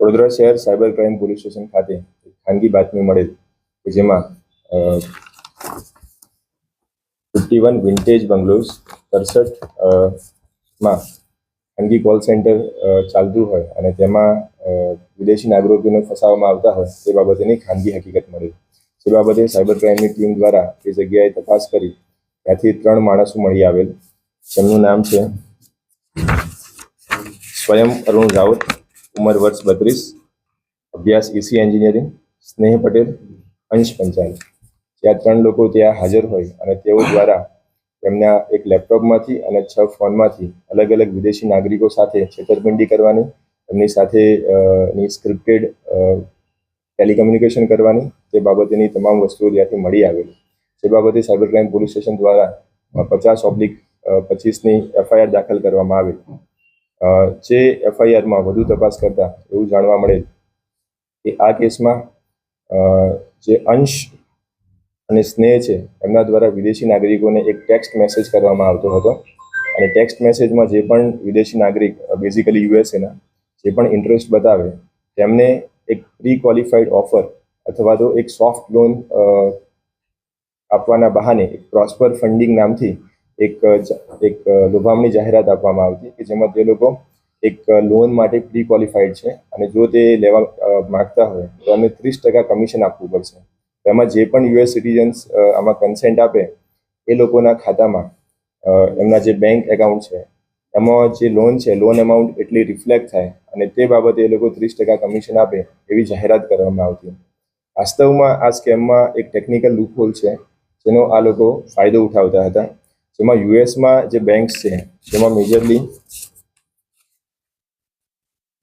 વડોદરા શહેર cyber crime police station ખાતે ખાનગી બાતમી મળેલ જેમાં ફિફ્ટી વન વિન્ટેજ બંગલોઝ સડસઠમાં ખાનગી કોલ સેન્ટર ચાલતું હોય અને તેમાં વિદેશી નાગરિકોને ફસાવવામાં આવતા હોય તે બાબતેની ખાનગી હકીકત મળી તે બાબતે સાયબર ક્રાઇમની ટીમ દ્વારા તે જગ્યાએ તપાસ કરી ત્યાંથી ત્રણ માણસો મળી આવેલ. તેમનું નામ છે સ્વયં અરુણ રાઉત ઉંમર વર્ષ બત્રીસ, અભ્યાસ ઈસી એન્જિનિયરિંગ સ્નેહ પટેલ, અંશ પંચાલ. જ્યાં ત્રણ લોકો ત્યાં હાજર હોય અને તેઓ દ્વારા તેમના એક લેપટોપમાંથી અને છ ફોનમાંથી અલગ અલગ વિદેશી નાગરિકો સાથે છેતરપિંડી કરવાની, એમની સાથે ની સ્ક્રિપ્ટેડ ટેલિકમ્યુનિકેશન કરવાની તે બાબતેની તમામ વસ્તુઓ ત્યાંથી મળી આવેલી. જે બાબતે સાયબર ક્રાઇમ પોલીસ સ્ટેશન દ્વારા પચાસ ઓબ્લિક પચીસની એફઆઈઆર દાખલ કરવામાં આવેલી. જે એફઆઈઆરમાં વધુ તપાસ કરતા એવું જાણવા મળેલ કે આ કેસમાં જે અંશ અને સ્નેહ છે, એમના દ્વારા વિદેશી નાગરિકોને એક ટેક્સ્ટ મેસેજ કરવામાં આવતો હતો. અને ટેક્સ્ટ મેસેજમાં જે પણ વિદેશી નાગરિક બેઝિકલી યુએસએના જે પણ ઇન્ટરેસ્ટ બતાવે, તેમને એક પ્રી ક્વોલિફાઈડ ઓફર અથવા તો એક સોફ્ટ લોન આપવાના બહાને એક પ્રોસ્પર ફંડિંગ નામથી એક એક લોભામણી જાહેરાત આપવામાં આવતી કે જેમાં તે લોકો એક લોન માટે પ્રી ક્વોલિફાઈડ છે અને જો તે લેવા માગતા હોય, તો એમને ત્રીસ ટકા કમિશન આપવું પડશે. એમાં જે પણ યુએસ સિટીઝન્સ આમાં કન્સેન્ટ આપે, એ લોકોના ખાતામાં એમના જે બેંક એકાઉન્ટ છે, એમાં જે લોન છે લોન એમાઉન્ટ એટલી રિફ્લેક્ટ થાય અને તે બાબતે એ લોકો ત્રીસ ટકા કમિશન આપે એવી જાહેરાત કરવામાં આવતી. વાસ્તવમાં આ સ્કેમમાં એક ટેકનિકલ લૂપહોલ છે, જેનો આ લોકો ફાયદો ઉઠાવતા હતા. જેમાં યુએસમાં જે બેંક્સ છે તેમાં majorly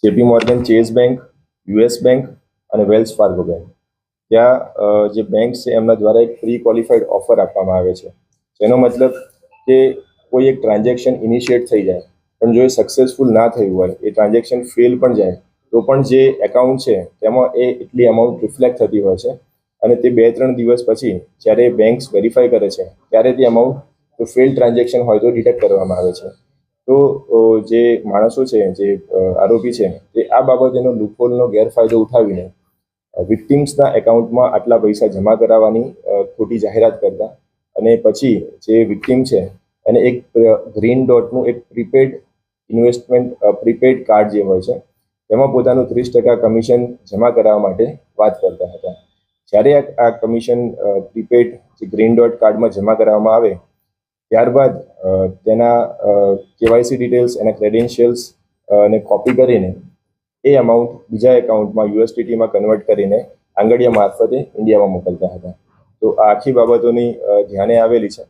JP Morgan Chase bank US bank અને વેલ્સ ફાર્ગો બેંક ત્યાં જે બેંક છે, એમના દ્વારા એક પ્રી ક્વોલિફાઈડ ઓફર આપવામાં આવે છે. જેનો મતલબ કે કોઈ એક ટ્રાન્ઝેક્શન ઇનિશિયેટ થઈ જાય, પણ જો એ સક્સેસફુલ ના થયું હોય, એ ટ્રાન્ઝેક્શન ફેલ પણ જાય, તો પણ જે એકાઉન્ટ છે, તેમાં એ એટલી અમાઉન્ટ રિફ્લેક્ટ થતી હોય છે. અને તે બે ત્રણ દિવસ પછી જ્યારે બેંક્સ વેરીફાઈ કરે છે, ત્યારે તે અમાઉન્ટ જો ફેલ ટ્રાન્ઝેક્શન હોય તો ડિટેક્ટ કરવામાં આવે છે. તો જે માણસો છે, જે આરોપી છે, તે આ બાબતેનો લૂપહોલનો ગેરફાયદો ઉઠાવીને વિક્ટિમ્સના એકાઉન્ટમાં આટલા પૈસા જમા કરાવવાની ખોટી જાહેરાત કરતા અને પછી જે વિક્ટિમ છે, એને એક ગ્રીન ડોટનું એક પ્રીપેડ ઇન્વેસ્ટમેન્ટ પ્રીપેડ કાર્ડ જે હોય છે, તેમાં પોતાનું ત્રીસ ટકા કમિશન જમા કરાવવા માટે વાત કરતા હતા. જ્યારે આ કમિશન પ્રીપેડ જે ગ્રીન ડોટ કાર્ડમાં જમા કરાવવામાં આવે ત્યારબાદ તેના કેવાયસી ડિટેલ્સ, એના ક્રેડેન્શિયલ્સ ને કોપી કરીને એ અમાઉન્ટ બીજા એકાઉન્ટમાં યુએસડીટીમાં કન્વર્ટ કરીને આંગળીયા મારફતે ઇન્ડિયામાં મોકલતા હતા. તો આ આખી બાબતોની ધ્યાને આવેલી છે.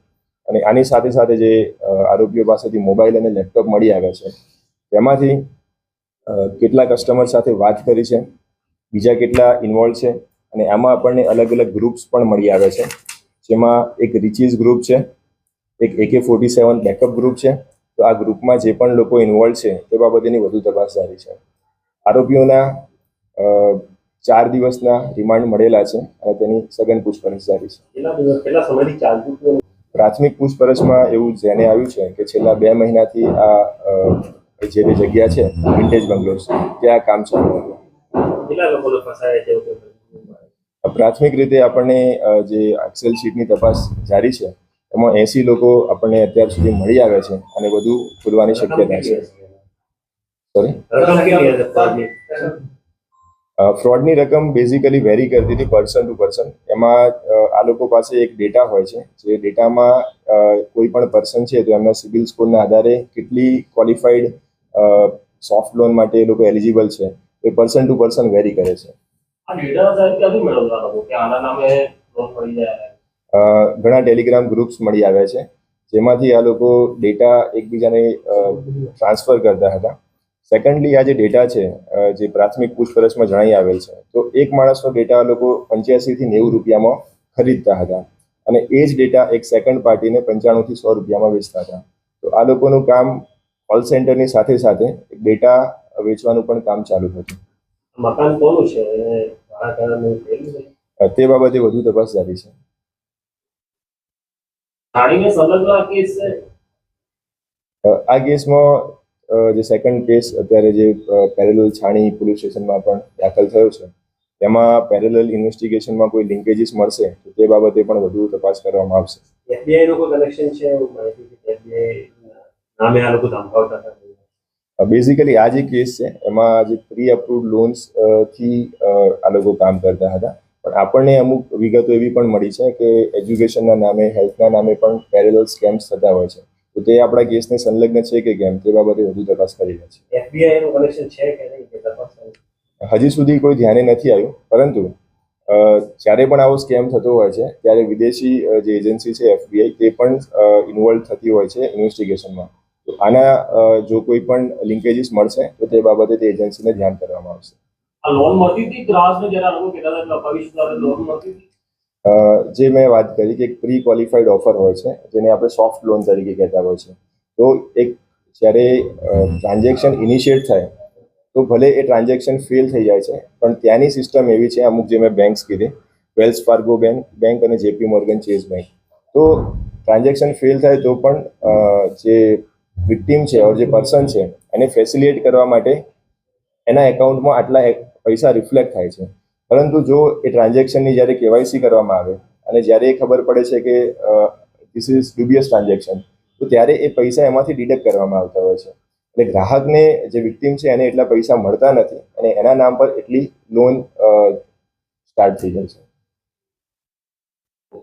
અને આની સાથે સાથે જે આરોપીઓ પાસેથી મોબાઈલ અને લેપટોપ મળી આવ્યા છે. તેમાંથી કેટલા કસ્ટમર સાથે વાત કરી છે, બીજા કેટલા ઇન્વોલ્વ છે, અને આમાં આપણને અલગ અલગ ગ્રુપ્સ પણ મળી આવ્યા છે. જેમાં એક રિચીઝ ગ્રુપ છે એક એકે ફોર્ટી સેવન બેકઅપ ગ્રુપ છે. તો આ ગ્રુપમાં જે પણ લોકો ઇન્વોલ્વ છે તે બાબતેની વધુ તપાસ જારી છે. આરોપીઓના ચાર દિવસના રિમાન્ડ મળેલા છે અને તેની સઘન પૂછપરછ જારી છે. પ્રાથમિક પૂછપરછમાં એવું જેને આવ્યું છે કે છેલ્લા બે મહિનાથી આ જે તે જગ્યા છે વિન્ટેજ બંગલોઝ ત્યાં કામ ચાલુ હતું. પ્રાથમિક રીતે આપણને જે એક્સેલ શીટની તપાસ જારી છે એમાં એસી લોકો આપણને અત્યાર સુધી મળી આવ્યા છે અને વધુ ખુલવાની શક્યતા છે. સોરી ફોર્ડની? રકમ બેઝિકલી વેરી કરતી હતી પર્સન ટુ પર્સન એમાં આ લોકો પાસે એક ડેટા હોય છે. જે ડેટામાં કોઈ પણ પર્સન છે તો એમના સિબિલ સ્કોરના આધારે કેટલી ક્વોલિફાઈડ સોફ્ટ લોન માટે એ લોકો એલિજિબલ છે. એ પર્સન ટુ પર્સન વેરી કરે છે. આ ડેટા સાહેબ ક્યાંથી મેળવતા લોકો? કે આના નામે લોન મળી જાય? ઘણા ટેલિગ્રામ ગ્રુપ્સ મળી આવ્યા છે જેમાંથી આ લોકો ડેટા એકબીજાને ટ્રાન્સફર કરતા હતા. સેકન્ડલી આ જે ડેટા છે જે પ્રાથમિક પૂછપરછમાં જણાઈ આવેલ છે તો એક માણસનો ડેટા આ લોકો પંચ્યાસીથી નેવું રૂપિયામાં ખરીદતા હતા અને એ જ ડેટા એક સેકન્ડ પાર્ટીને પંચાણુંથી સો રૂપિયામાં વેચતા હતા. તો આ લોકોનું કામ કોલ સેન્ટરની સાથે સાથે ડેટા વેચવાનું પણ કામ ચાલુ હતું. મકાન કોનું છે? તે બાબતે વધુ તપાસ જારી છે. થાળીને સંલગ્ન આ કેસ છે? આ કેસમાં જે સેકન્ડ કેસ અત્યારે જે પેરેલલ છાણી પોલીસ સ્ટેશનમાં પણ દાખલ થયો છે તેમાં પેરેલલ ઇન્વેસ્ટિગેશનમાં કોઈ લિંકેજીસ મળશે તો તે બાબતે પણ વધુ તપાસ કરવામાં આવશે. એફબીઆઈ નો કનેક્શન છે? એવું માહિતી છે કે FBI નામે આ લોકો ધમકાવતા હતા? બેઝિકલી આ જે કેસ છે એમાં જે પ્રી અપ્રુવડ લોન્સથી આ લોકો કામ કરતા હતા. આપણને અમુક વિગતો એવી પણ મળી છે કે એજ્યુકેશનના નામે હેલ્થના નામે પણ પેરેલલ સ્કેમ્સ થતા હોય છે. તો તે આપણા કેસને સંલગ્ન છે કે કેમ? તે બાબતે વધુ તપાસ કરી રહ્યા છે. હજી સુધી કોઈ ધ્યાને નથી આવ્યું પરંતુ જ્યારે પણ આવો સ્કેમ થતો હોય છે ત્યારે વિદેશી જે એજન્સી છે એફબીઆઈ તે પણ ઇન્વોલ્વ થતી હોય છે ઇન્વેસ્ટિગેશનમાં તો આના જો કોઈ પણ લિંકેજીસ મળશે તો તે બાબતે તે એજન્સીને ધ્યાન કરવામાં આવશે. આ જે મેં વાત કરી કે એક પ્રી ક્વોલિફાઈડ ઓફર હોય છે, જેને આપણે સોફ્ટ લોન તરીકે કહેતા હોય છે. તો એક જ્યારે ટ્રાન્ઝેક્શન ઇનિશિયેટ થાય, તો ભલે એ ટ્રાન્ઝેક્શન ફેલ થઈ જાય છે, પણ ત્યાંની સિસ્ટમ એવી છે, અમુક જે મેં બેંક્સ કીધી વેલ્સ ફાર્ગો બેંક બેંક અને જેપી મોર્ગન ચેઝ બેંક તો ટ્રાન્ઝેક્શન ફેલ થાય તો પણ જે વિક્ટીમ છે જે પર્સન છે, એને ફેસિલિટેટ કરવા માટે એના એકાઉન્ટમાં આટલા પૈસા રિફ્લેક્ટ થાય છે. પરંતુ જો એ ટ્રાન્ઝેક્શનની જ્યારે કેવાયસી કરવામાં આવે અને જ્યારે એ ખબર પડે છે કે ધીસ ઇઝ ડુબિયસ ટ્રાન્ઝેક્શન તો ત્યારે એ પૈસા એમાંથી ડિડક્ટ કરવામાં આવતા હોય છે. એટલે ગ્રાહકને જે વિક્ટીમ છે એને એટલા પૈસા મળતા નથી અને એના નામ પર એટલી લોન સ્ટાર્ટ થઈ જાય છે.